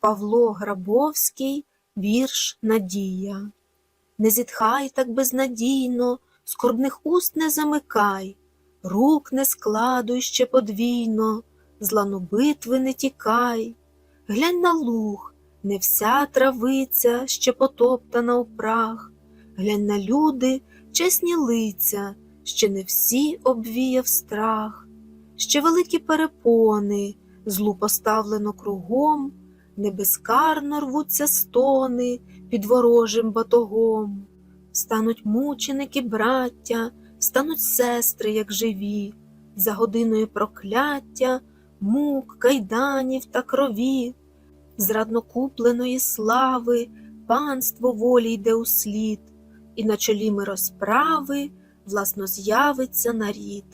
Павло Грабовський, вірш Надія. Не зітхай так безнадійно, скорбних уст не замикай, рук не складуй ще подвійно, з битви не тікай. Глянь на луг, не вся травиця ще потоптана у прах. Глянь на люди, чесні лиця, ще не всі обвіяв страх, ще великі перепони, злу поставлено кругом, не безкарно рвуться стони під ворожим батогом. Стануть мученики, браття, стануть сестри, як живі, за годиною прокляття, мук, кайданів та крові, зрадно купленої слави, панство волі йде у слід, і на чолі ми розправи власно з'явиться нарід.